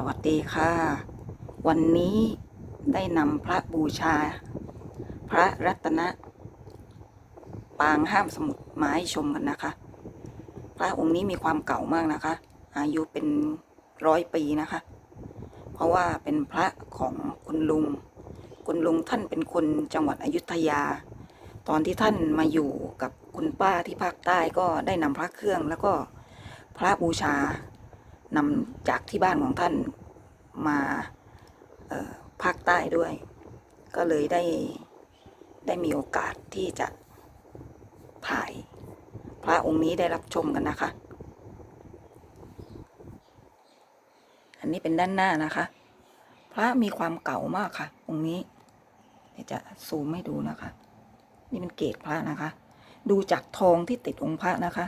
สวัสดีค่ะ วันนี้ได้นำพระบูชา พระรัตนปางห้ามสมุดมาให้ชมกันนะคะ พระองค์นี้มีความเก่ามากนะคะ อายุเป็นร้อยปีนะคะ เพราะว่าเป็นพระของคุณลุง คุณลุงท่านเป็นคนจังหวัดอยุธยา ตอนที่ท่านมาอยู่กับคุณป้าที่ภาคใต้ก็ได้นำพระเครื่องแล้วก็พระบูชา นำจากที่บ้านของท่านมาภาคใต้ด้วย ก็เลยได้ได้มีโอกาสที่จะถ่ายพระองค์นี้ได้รับชมกันนะคะ อันนี้เป็นด้านหน้านะคะ พระมีความเก่ามากค่ะ องค์นี้เดี๋ยวจะซูมให้ดูนะคะ นี่เป็นเกศพระนะคะ ดูจากทองที่ติดองค์พระนะคะ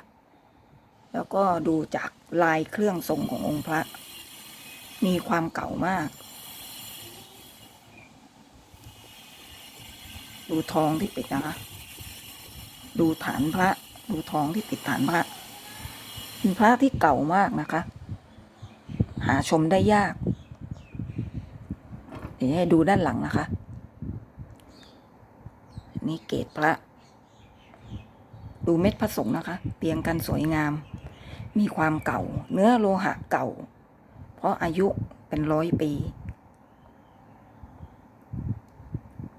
แล้วก็ดูจากลายเครื่องทรงขององค์พระ มีความเก่ามาก ดูทองที่ติดนะคะ ดูฐานพระ ดูทองที่ติดฐานพระเป็นพระที่เก่ามากนะคะ หาชมได้ยาก เดี๋ยวให้ดูด้านหลังนะคะ นี่เกตพระ ดูเม็ดพระสงฆ์นะคะเรียงกันสวยงาม มีความเก่า เนื้อโลหะเก่า เพราะอายุเป็นร้อยปี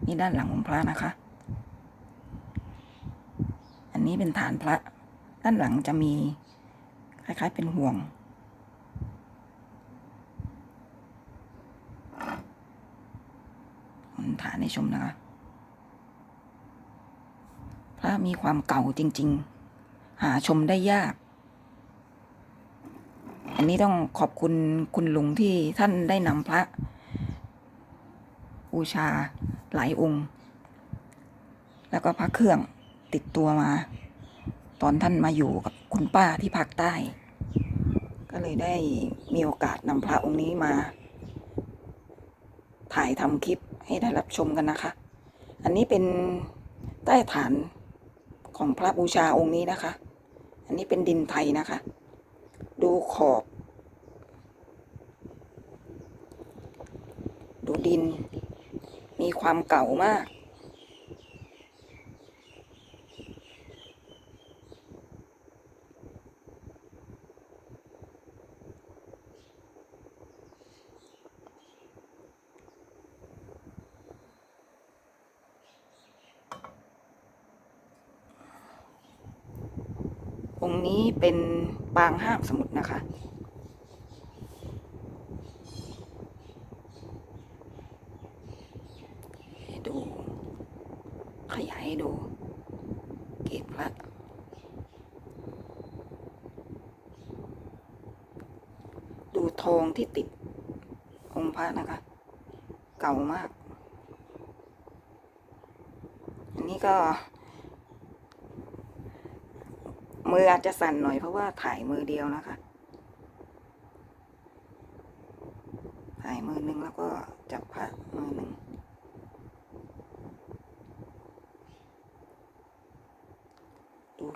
นี่ด้านหลังของพระนะคะ อันนี้เป็นฐานพระ ด้านหลังจะมีคล้ายๆเป็นห่วง ฐานให้ชมนะคะ พระมีความเก่าจริง ๆ หาชมได้ยาก อันนี้ต้องขอบคุณคุณลุงที่ท่านได้นำพระบูชาหลายองค์ แล้วก็พระเครื่องติดตัวมา ตอนท่านมาอยู่กับคุณป้าที่ภาคใต้ ก็เลยได้มีโอกาสนำพระองค์นี้มา ถ่ายทำคลิปให้ได้รับชมกันนะคะ อันนี้เป็นใต้ฐานของพระบูชาองค์นี้นะคะ อันนี้เป็นดินไทยนะคะ ดูขอบ ดูดิน มีความเก่ามาก องค์นี้เป็นปางห้ามสมุดนะคะ ให้ดู ขยายให้ดูเกตพระดูทองที่ติดองค์พระนะคะ เก่ามาก อันนี้ก็ มืออาจจะสั่นหน่อยเพราะว่าถ่ายมือเดียวนะคะ ถ่ายมือหนึ่งแล้วก็จับพระมือหนึ่ง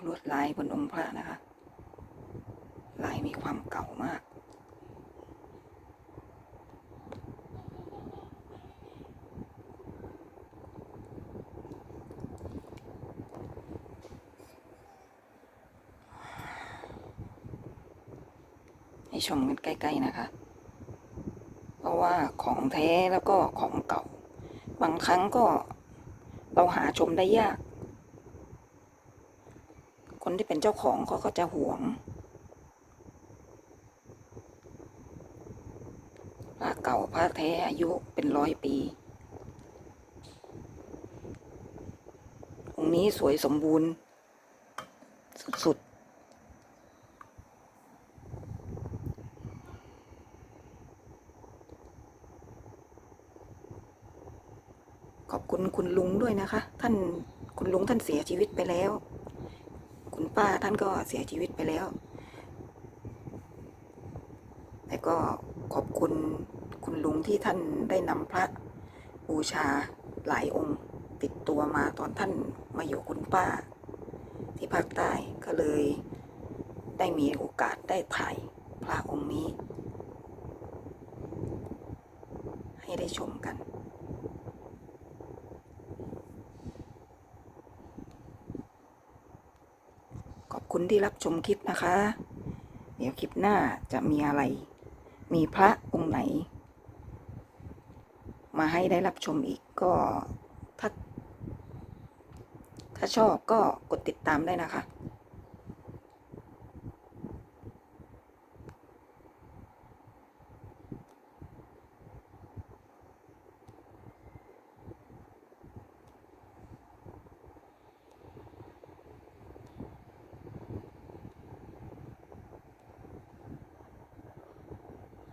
ลวดลายบนองค์พระนะคะ ลายมีความเก่ามากให้ชมกันใกล้ ๆ นะคะ เพราะว่าของแท้แล้วก็ของเก่า บางครั้งก็เราหาชมได้ยาก คนที่เป็นเจ้าของเขาก็จะหวงพระเก่าพระแท้อายุเป็นร้อยปี องค์นี้สวยสมบูรณ์ สุดขอบคุณคุณลุงด้วยนะคะ ท่านคุณลุงท่านเสียชีวิตไปแล้ว ป้าท่านก็เสียชีวิตไปแล้ว แต่ก็ขอบคุณคุณลุงที่ท่านได้นำพระบูชาหลายองค์ติดตัวมาตอนท่านมาอยู่คุณป้า ที่ภาคใต้ก็เลยได้มีโอกาสได้ถ่ายพระองค์นี้ ให้ได้ชมกัน ขอบ คุณที่รับชมคลิปนะคะ เดี๋ยวคลิปหน้าจะมีอะไร มีพระองค์ไหน มาให้ได้รับชมอีกก็ถ้าถ้าชอบก็กดติดตามได้นะคะ